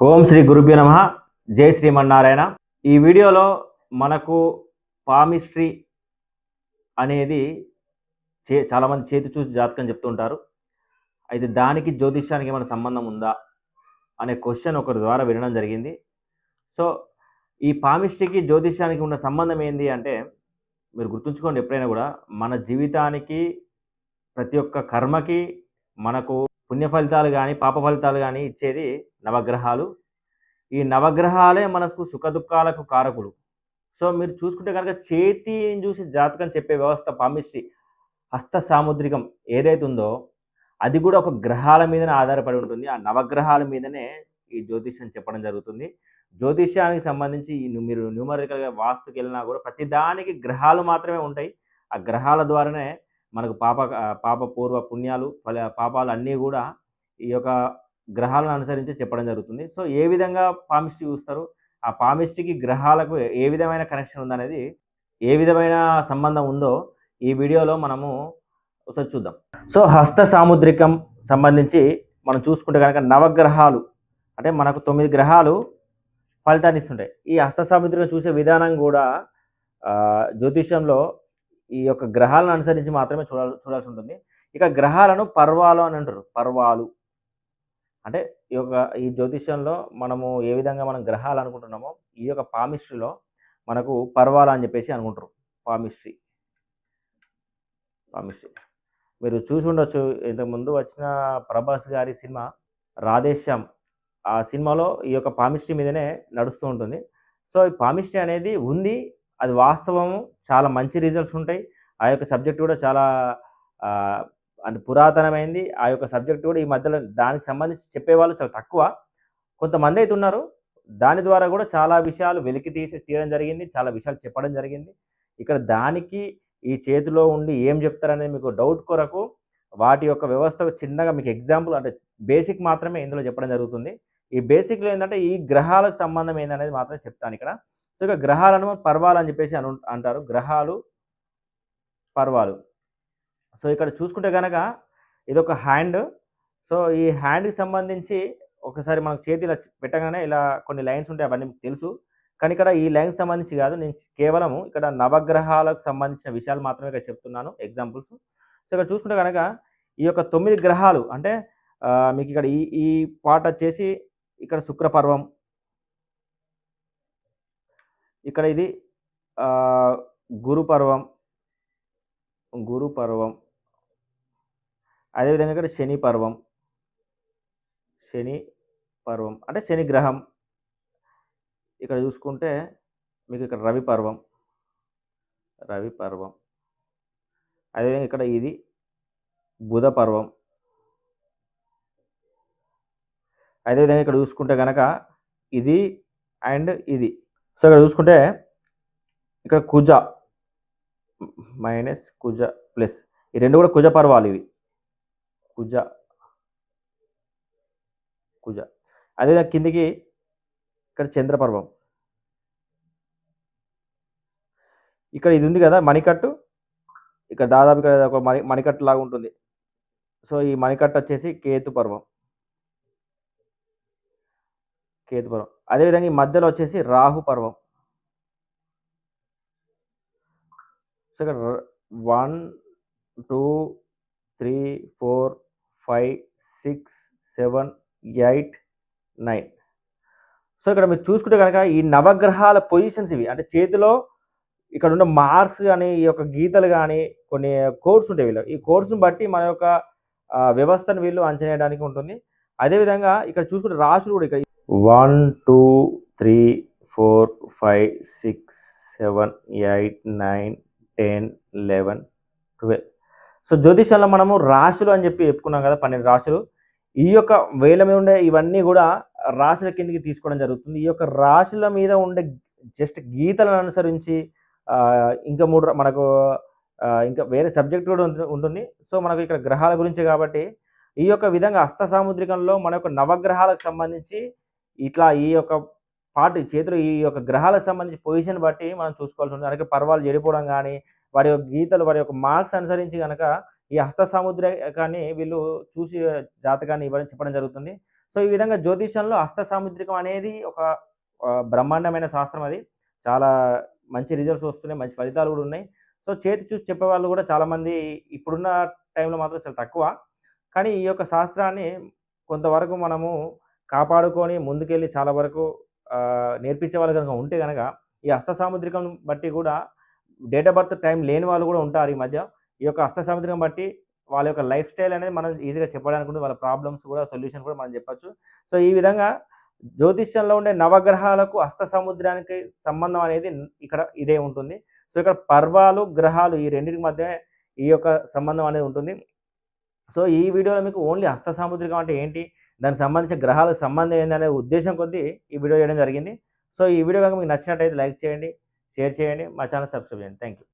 ఓం శ్రీ గురుభ్యో నమ. జై శ్రీమన్నారాయణ. ఈ వీడియోలో మనకు పామిస్ట్రీ అనేది చే చాలామంది చేతి చూసి జాతకం చెప్తుంటారు. అయితే దానికి జ్యోతిష్యానికి ఏమైనా సంబంధం ఉందా అనే క్వశ్చన్ ఒకరి ద్వారా వినడం జరిగింది. సో ఈ పామిస్ట్రీకి జ్యోతిష్యానికి ఉన్న సంబంధం ఏంది అంటే మీరు గుర్తుంచుకోండి ఎప్పుడైనా కూడా మన జీవితానికి ప్రతి ఒక్క కర్మకి మనకు పుణ్య ఫలితాలు కానీ పాప ఫలితాలు కానీ ఇచ్చేది నవగ్రహాలు. ఈ నవగ్రహాలే మనకు సుఖ దుఃఖాలకు కారకులు. సో మీరు చూసుకుంటే కనుక చేతిని చూసి జాతకం చెప్పే వ్యవస్థ పామిస్ట్రీ హస్త సాముద్రికం ఏదైతే ఉందో అది కూడా ఒక గ్రహాల మీదనే ఆధారపడి ఉంటుంది. ఆ నవగ్రహాల మీదనే ఈ జ్యోతిష్యం చెప్పడం జరుగుతుంది. జ్యోతిష్యానికి సంబంధించి మీరు న్యూమరికల్గా వాస్తుకి వెళ్ళినా కూడా ప్రతి దానికి గ్రహాలు మాత్రమే ఉంటాయి. ఆ గ్రహాల ద్వారానే మనకు పాప పాప పూర్వ పుణ్యాలు ఫల పాపాలు అన్నీ కూడా ఈ యొక్క గ్రహాలను అనుసరించి చెప్పడం జరుగుతుంది. సో ఏ విధంగా పామిస్ట్రీ చూస్తారు? ఆ పామిస్ట్రీకి గ్రహాలకు ఏ విధమైన కనెక్షన్ ఉందనేది ఏ విధమైన సంబంధం ఉందో ఈ వీడియోలో మనము ఒకసారి చూద్దాం. సో హస్త సాముద్రికం సంబంధించి మనం చూసుకుంటే కనుక నవగ్రహాలు అంటే మనకు తొమ్మిది గ్రహాలు ఫలితాన్ని ఇస్తుంటాయి. ఈ హస్త సాముద్రికం చూసే విధానం కూడా జ్యోతిష్యంలో ఈ యొక్క గ్రహాలను అనుసరించి మాత్రమే చూడాలి చూడాల్సి ఉంటుంది ఇక గ్రహాలను పర్వాలు అని అంటారు. పర్వాలు. అంటే ఈ యొక్క ఈ జ్యోతిష్యంలో మనము ఏ విధంగా మనం గ్రహాలు అనుకుంటున్నామో ఈ యొక్క పామిస్ట్రీలో మనకు పర్వాలు అని చెప్పేసి అనుకుంటారు. పామిస్ట్రీ. పామిస్ట్రీ. మీరు చూసి ఉండొచ్చు. ఇంతకుముందు వచ్చిన ప్రభాస్ గారి సినిమా రాధేశ్యామ్. ఆ సినిమాలో ఈ యొక్క పామిస్ట్రీ మీదనే నడుస్తూ ఉంటుంది. సో ఈ పామిస్ట్రీ అనేది ఉంది. అది వాస్తవము చాలా మంచి రీజన్స్ ఉంటాయి. ఆ యొక్క సబ్జెక్ట్ కూడా చాలా అంటే పురాతనమైంది. ఆ యొక్క సబ్జెక్ట్ కూడా ఈ మధ్యలో దానికి సంబంధించి చెప్పేవాళ్ళు చాలా తక్కువ. కొంతమంది అయితే ఉన్నారు. దాని ద్వారా కూడా చాలా విషయాలు వెలికి తీసి తీయడం జరిగింది. చాలా విషయాలు చెప్పడం జరిగింది. ఇక్కడ దానికి ఈ చేతిలో ఉండి ఏం చెప్తారనేది మీకు డౌట్ కొరకు వాటి యొక్క వ్యవస్థ చిన్నగా మీకు ఎగ్జాంపుల్ అంటే బేసిక్ మాత్రమే ఇందులో చెప్పడం జరుగుతుంది. ఈ బేసిక్లో ఏంటంటే ఈ గ్రహాలకు సంబంధం ఏందనేది మాత్రమే చెప్తాను ఇక్కడ. సో ఇక గ్రహాలను పర్వాలు అని చెప్పేసి అను అంటారు. గ్రహాలు పర్వాలు. సో ఇక్కడ చూసుకుంటే కనుక ఇది ఒక హ్యాండ్. సో ఈ హ్యాండ్కి సంబంధించి ఒకసారి మనకు చేతి ఇలా పెట్టగానే ఇలా కొన్ని లైన్స్ ఉంటాయి అవన్నీ మీకు తెలుసు. కానీ ఇక్కడ ఈ లైన్స్ సంబంధించి కాదు నేను కేవలం ఇక్కడ నవగ్రహాలకు సంబంధించిన విషయాలు మాత్రమే ఇక్కడ చెప్తున్నాను ఎగ్జాంపుల్స్. సో ఇక్కడ చూసుకుంటే కనుక ఈ యొక్క తొమ్మిది గ్రహాలు అంటే మీకు ఇక్కడ ఈ ఈ పాట వచ్చేసి ఇక్కడ శుక్రపర్వం ఇక్కడ ఇది గురుపర్వం గురు పర్వం గురు పర్వం. అదేవిధంగా ఇక్కడ శని పర్వం శని పర్వం అంటే శని గ్రహం. ఇక్కడ చూసుకుంటే మీకు ఇక్కడ రవి పర్వం రవి పర్వం. అదేవిధంగా ఇక్కడ ఇది బుధ పర్వం. అదేవిధంగా ఇక్కడ చూసుకుంటే కనుక ఇది అండ్ ఇది. సో ఇక్కడ చూసుకుంటే ఇక్కడ కుజ మైనస్ కుజ ప్లస్ ఈ రెండు కూడా కుజ పర్వాలు ఇవి. కుజ కుజ. అదే కిందికి ఇక్కడ చంద్రపర్వం ఇక్కడ ఇది ఉంది కదా మణికట్టు. ఇక్కడ దాదాపు ఇక్కడ ఒక మణి మణికట్టు లాగా ఉంటుంది. సో ఈ మణికట్టు వచ్చేసి కేతు పర్వం. కేతు పర్వం అదేవిధంగా ఈ మధ్యలో వచ్చేసి రాహు పర్వం. సో ఇక్కడ one two three four five six seven eight nine. So ఇక్కడ మీరు చూసుకుంటే కనుక ఈ నవగ్రహాల పొజిషన్స్ ఇవి. అంటే చేతిలో ఇక్కడ ఉన్న మార్క్స్ కానీ ఈ యొక్క గీతలు కానీ కొన్ని కోడ్స్ ఉంటాయి వీళ్ళు. ఈ కోడ్స్ని బట్టి మన యొక్క వ్యవస్థను వీళ్ళు అంచనేయడానికి ఉంటుంది. అదేవిధంగా ఇక్కడ చూసుకుంటే రాశులు కూడా ఇక్కడ one two three four five six seven eight nine ten eleven twelve. So జ్యోతిషంలో మనము రాశులు అని చెప్పి చెప్పుకున్నాం కదా పన్నెండు రాశులు. ఈ యొక్క వేల మీద ఉండే ఇవన్నీ కూడా రాశుల కిందకి తీసుకోవడం జరుగుతుంది. ఈ యొక్క రాశుల మీద ఉండే జస్ట్ గీతలను అనుసరించి ఇంకా మూడు మనకు ఇంకా వేరే సబ్జెక్ట్ కూడా ఉంటుంది. సో మనకు ఇక్కడ గ్రహాల గురించి కాబట్టి ఈ యొక్క విధంగా హస్త సాముద్రికంలో మన యొక్క నవగ్రహాలకు సంబంధించి ఇట్లా ఈ యొక్క పార్ట్ చేతులు ఈ యొక్క గ్రహాలకు సంబంధించి పొజిషన్ బట్టి మనం చూసుకోవాల్సి ఉంటుంది. అలాగే పర్వాలు చెడిపోవడం కానీ వారి యొక్క గీతలు వారి యొక్క మార్క్స్ అనుసరించి కనుక ఈ హస్త సాముద్రికాన్ని వీళ్ళు చూసి జాతకాన్ని ఇవ్వడం చెప్పడం జరుగుతుంది. సో ఈ విధంగా జ్యోతిష్యంలో హస్త సాముద్రికం అనేది ఒక బ్రహ్మాండమైన శాస్త్రం అది. చాలా మంచి రిజల్ట్స్ వస్తున్నాయి మంచి ఫలితాలు కూడా ఉన్నాయి. సో చేతి చూసి చెప్పేవాళ్ళు కూడా చాలామంది ఇప్పుడున్న టైంలో మాత్రం చాలా తక్కువ. కానీ ఈ యొక్క శాస్త్రాన్ని కొంతవరకు మనము కాపాడుకొని ముందుకెళ్ళి చాలా వరకు నేర్పించే వాళ్ళు కనుక ఉంటే కనుక ఈ హస్త సాముద్రికం బట్టి కూడా డేట్ ఆఫ్ బర్త్ టైం లేని వాళ్ళు కూడా ఉంటారు ఈ మధ్య. ఈ యొక్క హస్త సాముద్రికం బట్టి వాళ్ళ యొక్క లైఫ్ స్టైల్ అనేది మనం ఈజీగా చెప్పడానికి ఉంటుంది వాళ్ళ ప్రాబ్లమ్స్ కూడా సొల్యూషన్ కూడా మనం చెప్పచ్చు. సో ఈ విధంగా జ్యోతిష్యంలో ఉండే నవగ్రహాలకు హస్త సముద్రానికి సంబంధం అనేది ఇక్కడ ఇదే ఉంటుంది. సో ఇక్కడ పర్వాలు గ్రహాలు ఈ రెండింటి మధ్య ఈ యొక్క సంబంధం అనేది ఉంటుంది. సో ఈ వీడియోలో మీకు ఓన్లీ హస్త సాముద్రికం అంటే ఏంటి? దానికి సంబంధించిన గ్రహాలకు సంబంధం ఏందనే ఉద్దేశం కొద్దీ ఈ వీడియో చేయడం జరిగింది. సో ఈ వీడియో కనుక మీకు నచ్చినట్టయితే లైక్ చేయండి షేర్ చేయండి మా ఛానల్ సబ్స్క్రైబ్ చేయండి. Thank you